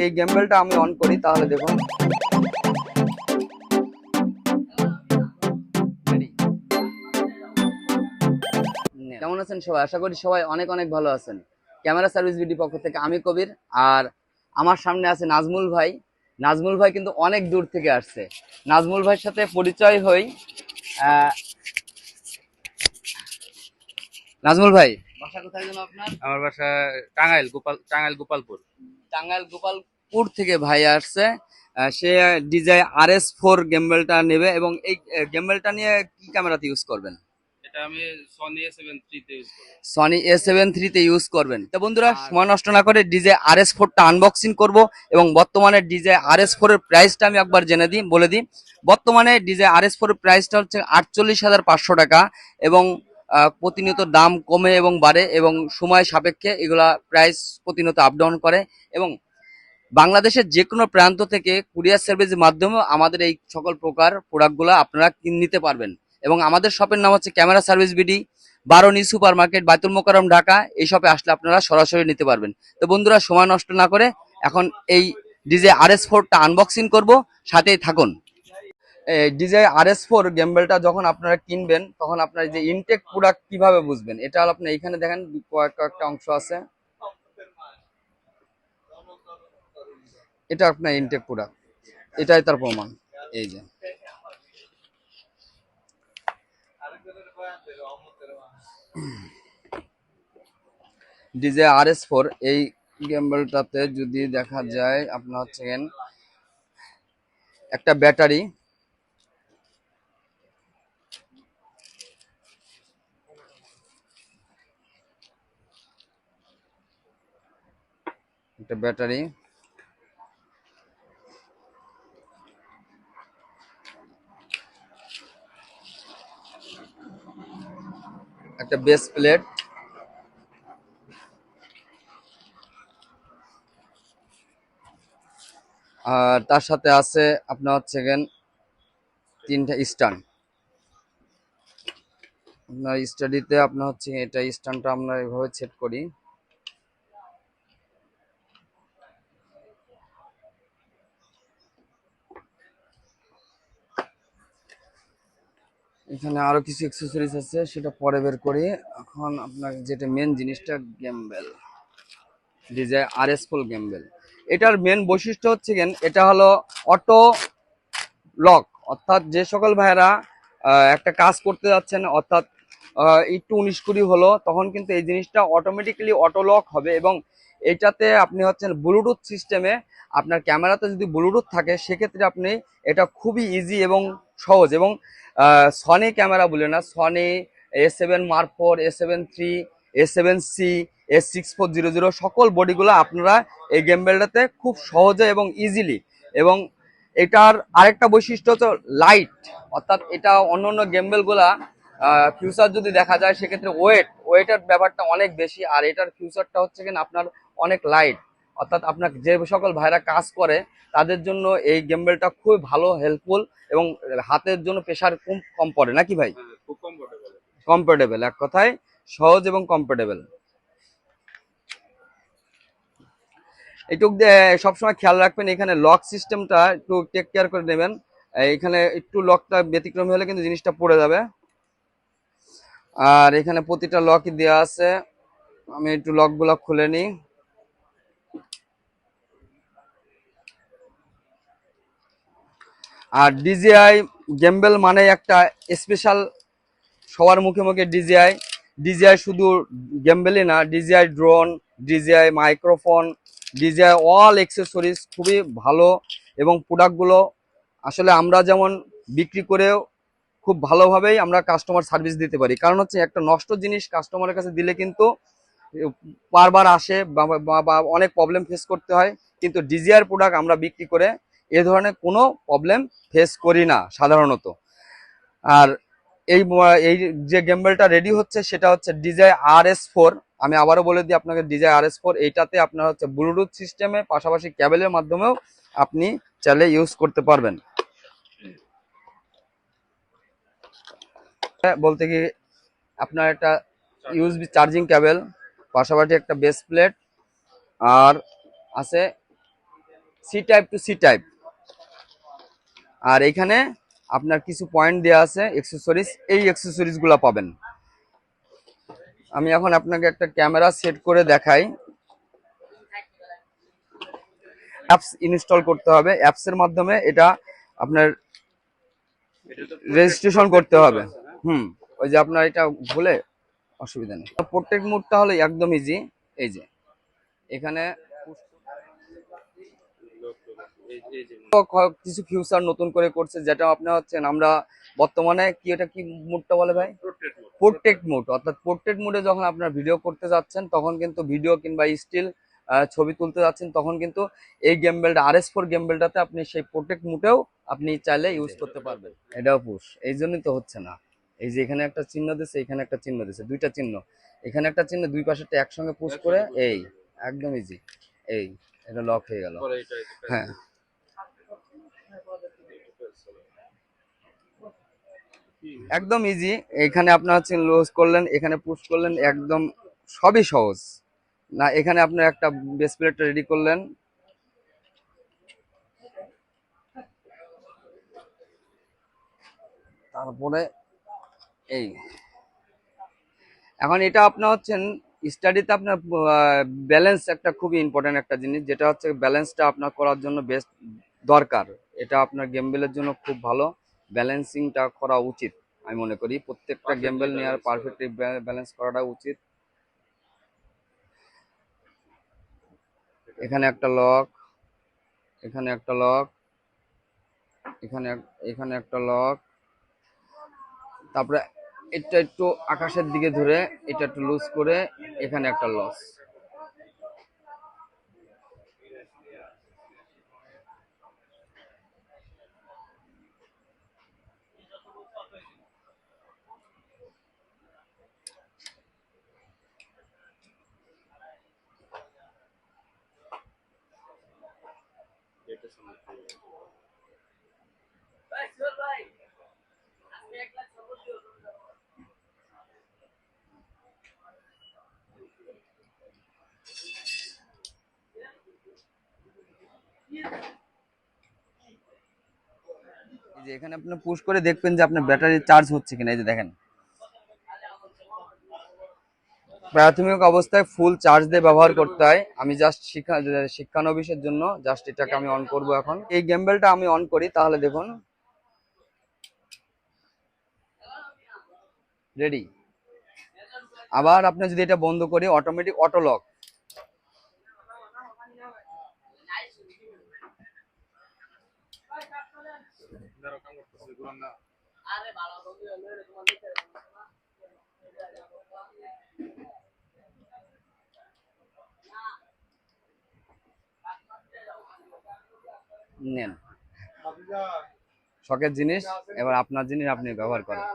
এই গেমবেলটা আমি অন করি তাহলে দেখুন। কেমন আছেন সবাই? আশা করি সবাই অনেক অনেক ভালো আছেন। ক্যামেরা সার্ভিস বিডি পক্ষ থেকে আমি কবির আর আমার সামনে আছে নাজমুল ভাই। নাজমুল ভাই কিন্তু অনেক দূর থেকে আসছে। নাজমুল ভাইয়ের সাথে পরিচয় হই আহ, নাজমুল ভাই। বাসা কোথায় যেন আপনার? আমার বাসা টাঙ্গাইল গোপাল টাঙ্গাইল গোপালপুর। টাঙ্গাইল গোপালপুর থেকে ভাই আসছে। সে ডিজাই আর এস ফোর গেমবেলটা নেবে এবং এই গেমবেলটা নিয়ে কি ক্যামেরাতে ইউজ করবেন? এটা আমি সনি এ সেভেন থ্রিতে ইউজ করি সনি এ সেভেন থ্রিতে ইউজ করবেন। তো বন্ধুরা সময় নষ্ট না করে ডিজে আর এস ফোরটা আনবক্সিং করব এবং বর্তমানে ডিজে আর এস ফোরের প্রাইসটা আমি একবার জেনে দিই বলে দিই। বর্তমানে ডিজে আর এস ফোরের প্রাইসটা হচ্ছে আটচল্লিশ হাজার পাঁচশো টাকা এবং প্রতিনিয়ত দাম কমে এবং বাড়ে এবং সময় সাপেক্ষে এগুলা প্রাইস প্রতিনিয়ত আপ ডাউন করে এবং বাংলাদেশের যে কোনো প্রান্ত থেকে কুরিয়ার সার্ভিসের মাধ্যমে আমাদের এই সকল প্রকার প্রোডাক্টগুলো আপনারা কিন- নিতে পারবেন। এবং আমাদের শপের নাম হচ্ছে ক্যামেরা সার্ভিস বিডি বারোনি সুপার মার্কেট বাইতুল মোকারম ঢাকা। এই শপে আসলে আপনারা সরাসরি নিতে পারবেন। তো বন্ধুরা, সময় নষ্ট না করে এখন এই ডিজে আর এস ফোরটা আনবক্সিং করব, সাথেই থাকুন। ডিজে আর এস ফোর গেমবেলটা যখন আপনারা কিনবেন, তখন আপনার যে ইনটেক প্রোডাক্ট কীভাবে বুঝবেন? এটা আপনি এখানে দেখেন, কয়েক, কয়েকটা অংশ আছে। এটা আপনার ইনটেক প্রোডাক্ট এটাই তার প্রমাণ। এই যে। ডিজে আর এস ফোর, এই গেমবেলটাতে যদি দেখা যায়, আপনার হচ্ছে একটা ব্যাটারি একটা ব্যাটারি। একটা বেস প্লেট আর তার সাথে আছে আপনার হচ্ছে গেন তিনটা স্ট্যান্ড আপনার স্টাডিতে আপনার হচ্ছে এটা স্ট্যান্ডটা আমরা এভাবে সেট করি। এখানে আরও কিছু অ্যাক্সেসরিজ আছে, সেটা পরে বের করি। এখন আপনার যেটা মেন জিনিসটা গেমবেল ডিজে আর এস ফুল গেমবেল এটার মেন বৈশিষ্ট্য হচ্ছে গেন এটা হলো অটো লক অর্থাৎ যে সকল ভাইয়েরা একটা কাজ করতে যাচ্ছেন, অর্থাৎ একটু উনিশ কুড়ি হলো, তখন কিন্তু এই জিনিসটা অটোমেটিক্যালি অটো লক হবে এবং এটাতে আপনি হচ্ছেন ব্লুটুথ সিস্টেমে আপনার ক্যামেরাতে যদি ব্লুটুথ থাকে, সেক্ষেত্রে আপনি এটা খুবই ইজি এবং সহজ এবং সনি ক্যামেরা বলে না Sony A seven mark four A seven three A seven C S six four zero zero সকল বডিগুলো আপনারা এই গেমবেলটাতে খুব সহজে এবং ইজিলি এবং এটার আরেকটা বৈশিষ্ট্য হচ্ছে লাইট অর্থাৎ এটা অন্য অন্য গেমবেলগুলা ফিউচার যদি দেখা যায় সেক্ষেত্রে ওয়েট ওয়েটের ব্যাপারটা অনেক বেশি আর এটার ফিউচারটা হচ্ছে কিনা আপনার অনেক লাইট অর্থাৎ আপনার যে সকল ভাইরা কাজ করে তাদের জন্য এই গেমবেলটা খুবই ভালো হেল্পফুল এবং হাতের জন্য প্রেশার কম কম পড়ে। নাকি ভাই? হ্যাঁ, খুব কমফোর্টেবল কমফোর্টেবল এক কথায় সহজ এবং কমফোর্টেবল একটু দে- সবসময় খেয়াল রাখবেন এখানে লক সিস্টেমটা একটু টেক কেয়ার করে নেবেন। এখানে একটু লকটা ব্যতিক্রমী হলে কিন্তু জিনিসটা পড়ে যাবে। আর এখানে প্রতিটা লকই দেওয়া আছে। আমি একটু লকগুলো খুলে নিই। আর ডিজিআই গেম্বেল মানে একটা স্পেশাল সবার মুখে মুখে ডিজিআই ডিজিআই শুধু গেম্বেলই না DJI drone DJI microphone DJI all accessories খুবই ভালো এবং প্রোডাক্টগুলো আসলে আমরা যেমন বিক্রি করেও খুব ভালোভাবেই আমরা কাস্টমার সার্ভিস দিতে পারি। কারণ হচ্ছে একটা নষ্ট জিনিস কাস্টমারের কাছে দিলে কিন্তু বারবার আসে বা অনেক প্রবলেম ফেস করতে হয়। কিন্তু ডিজিআর প্রোডাক্ট আমরা বিক্রি করে এ ধরনের কোনো প্রবলেম ফেস করি না, সাধারণত। আর এই এই যে গেম্বেলটা রেডি হচ্ছে, সেটা হচ্ছে ডিজাই আর এস ফোর আমি আবারও বলে দিই আপনাকে ডিজাই আর এস ফোর এইটাতে আপনার হচ্ছে ব্লুটুথ সিস্টেমে পাশাপাশি ক্যাবেলের মাধ্যমেও আপনি চাইলে ইউজ করতে পারবেন। বলতে কি, আপনার একটা ইউএসবি চার্জিং ক্যাবেল পাশাপাশি একটা বেস প্লেট আর আছে C type two C type আর এখানে আপনার কিছু পয়েন্ট দেওয়া আছে এক্সেসরিজ এই এক্সেসরিজগুলা পাবেন। আমি এখন আপনাকে একটা ক্যামেরা সেট করে দেখাই। অ্যাপস ইনস্টল করতে হবে। অ্যাপস এর মাধ্যমে এটা আপনার রেজিস্ট্রেশন করতে হবে। হুম, ওই যে আপনার এটা ভুলে অসুবিধা নেই। প্রত্যেক মুডটা হলো একদম ইজি এই যে, এখানে কিছু ফিউচার নতুন করে করছে যেটা আপনার হচ্ছেন আমরা বর্তমানে কি এটা কি মুডটা বলে ভাই? পোর্ট্রেট মোড অর্থাৎ পোর্ট্রেট মোডে যখন আপনার ভিডিও করতে যাচ্ছেন তখন কিন্তু ভিডিও কিংবা স্টিল ছবি তুলতে যাচ্ছেন তখন কিন্তু এই গেমবেলটা আর এস ফোর গেমবেলটাতে আপনি সেই পোর্ট্রেট মোডেও আপনি চাইলে ইউজ করতে পারবেন। এটাও পুশ এই জন্যই তো হচ্ছে না। এই যে এখানে একটা চিহ্ন দিছে এখানে একটা চিহ্ন দিছে দুইটা চিহ্ন। এখানে একটা চিহ্ন দুই পাশেরটা একসঙ্গে পুশ করে এই একদম ইজি এই এটা লক হয়ে গেল। হ্যাঁ। একদম ইজি এখানে আপনার হচ্ছে লুজ করলেন, এখানে পুশ করলেন, একদম সবই সহজ। না, এখানে আপনার একটা বেস প্লেটটা রেডি করলেন। তারপরে এই। এখন এটা আপনার হচ্ছেন স্টাডিতে আপনার ব্যালেন্স একটা খুবই ইম্পর্টেন্ট একটা জিনিস, যেটা হচ্ছে ব্যালেন্সটা আপনার করার জন্য বেস্ট দরকার। এটা আপনার গেমবেলের জন্য খুব ভালো। ব্যালেন্সিংটা করা উচিত আমি মনে করি। প্রত্যেকটা গেমবেল নেওয়ার পারফেক্টলি ব্যালেন্স করাটা উচিত। এখানে একটা লক এখানে একটা লক এখানে এখানে একটা লক তারপরে এটা একটু আকাশের দিকে ধরে এটা একটু লুজ করে এখানে একটা লস এটা সমস্যা এই যে এখানে আপনি পুশ করে দেখবেন যে আপনার ব্যাটারি চার্জ হচ্ছে কিনা, এই যে দেখেন। প্রাথমিক অবস্থায় ফুল চার্জ দিয়ে ব্যবহার করতে হয়। আমি জাস্ট শিক্ষা, শিক্ষানবিশের জন্য জাস্ট এটাকে আমি অন করব এখন। এই গেমবেলটা আমি অন করি, তাহলে দেখুন। রেডি আবার আপনি যদি এটা বন্ধ করি অটোমেটিক অটো লক দাঁড়াও কাম নেন। শখের জিনিস এবার আপনার জিনিস আপনি ব্যবহার করেন।